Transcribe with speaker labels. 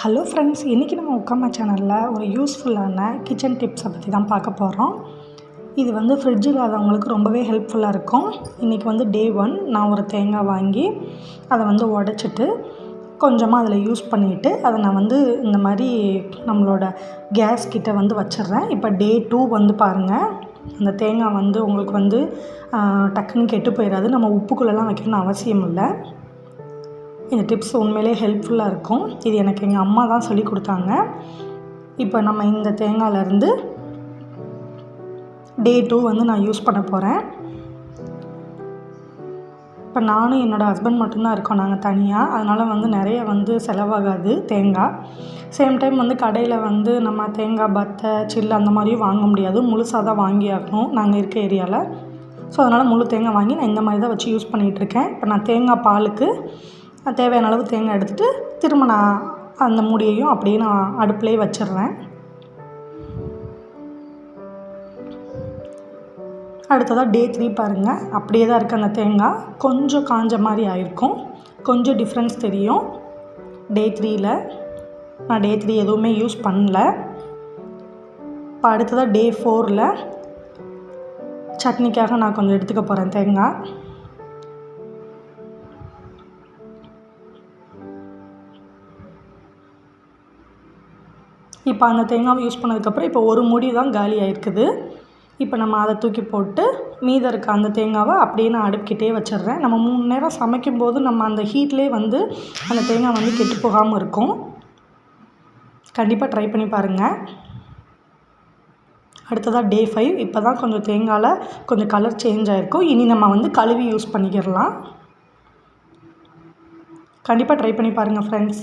Speaker 1: Hello friends இன்றைக்கி நம்ம உக்காமா சேனலில் ஒரு யூஸ்ஃபுல்லான கிச்சன் டிப்ஸை பற்றி தான் பார்க்க போகிறோம் இது வந்து ஃப்ரிட்ஜ் இல்லாதவங்களுக்கு ரொம்பவே ஹெல்ப்ஃபுல்லாக இருக்கும். இன்றைக்கி வந்து டே ஒன் நான் ஒரு தேங்காய் வாங்கி அதை வந்து உடச்சிட்டு கொஞ்சமாக அதில் யூஸ் பண்ணிவிட்டு அதை நான் வந்து இந்த மாதிரி நம்மளோட கேஸ் கிட்ட வந்து வச்சிடுறேன். இப்போ டே டூ வந்து பாருங்கள் அந்த தேங்காய் வந்து உங்களுக்கு வந்து டக்குன்னு கெட்டு போயிடாது நம்ம உப்புக்குள்ளெல்லாம் வைக்கணும்னு அவசியம் இல்லை இந்த டிப்ஸ் உண்மையிலே ஹெல்ப்ஃபுல்லாக இருக்கும். இது எனக்கு எங்கள் அம்மா தான் சொல்லி கொடுத்தாங்க. இப்போ நம்ம இந்த தேங்காயிலேருந்து டே டூ வந்து நான் யூஸ் பண்ண போகிறேன் இப்போ நானும் என்னோடய ஹஸ்பண்ட் மட்டும்தான் இருக்கோம். நாங்கள் தனியாக அதனால் வந்து நிறைய வந்து செலவாகாது தேங்காய். சேம் டைம் வந்து கடையில் வந்து நம்ம தேங்காய் பத்தை சில்லு அந்த மாதிரியும் வாங்க முடியாது. முழுசாக தான் வாங்கி ஆகணும். நாங்கள் இருக்க ஏரியாவில் ஸோ அதனால் முழு தேங்காய் வாங்கி நான் இந்த மாதிரி தான் வச்சு யூஸ் பண்ணிகிட்டு இருக்கேன். இப்போ நான் தேங்காய் பாலுக்கு தேவையான அளவு தேங்காய் எடுத்துகிட்டு திரும்ப நான் அந்த மூடியையும் அப்படியே நான் அடுப்புலேயே வச்சிடுறேன். அடுத்ததாக டே த்ரீ பாருங்கள் அப்படியே தான் இருக்குது அந்த தேங்காய். கொஞ்சம் காஞ்ச மாதிரி ஆயிருக்கும். கொஞ்சம் டிஃப்ரென்ஸ் தெரியும். டே த்ரீயில் நான் டே த்ரீ எதுவுமே யூஸ் பண்ணல. இப்போ அடுத்ததாக டே ஃபோரில் சட்னிக்காக நான் கொஞ்சம் எடுத்துக்க போகிறேன் தேங்காய். இப்போ அந்த தேங்காவை யூஸ் பண்ணதுக்கப்புறம் இப்போ ஒரு முடி தான் காலி ஆகிருக்குது இப்போ நம்ம அதை தூக்கி போட்டு மீதம் இருக்க அந்த தேங்காவை அப்படியே நான் அடுப்புக்கிட்டே வச்சிடுறேன். நம்ம மூணு நேரம் சமைக்கும்போது நம்ம அந்த ஹீட்லேயே வந்து அந்த தேங்காய் வந்து கெட்டு போகாமல் இருக்கும். கண்டிப்பாக ட்ரை பண்ணி பாருங்கள் அடுத்ததாக டே ஃபைவ் இப்போ தான் கொஞ்சம் தேங்காயில் கொஞ்சம் கலர் சேஞ்ச் ஆகிருக்கும் இனி நம்ம வந்து கழுவி யூஸ் பண்ணிக்கிடலாம். கண்டிப்பாக ட்ரை பண்ணி பாருங்கள் ஃப்ரெண்ட்ஸ்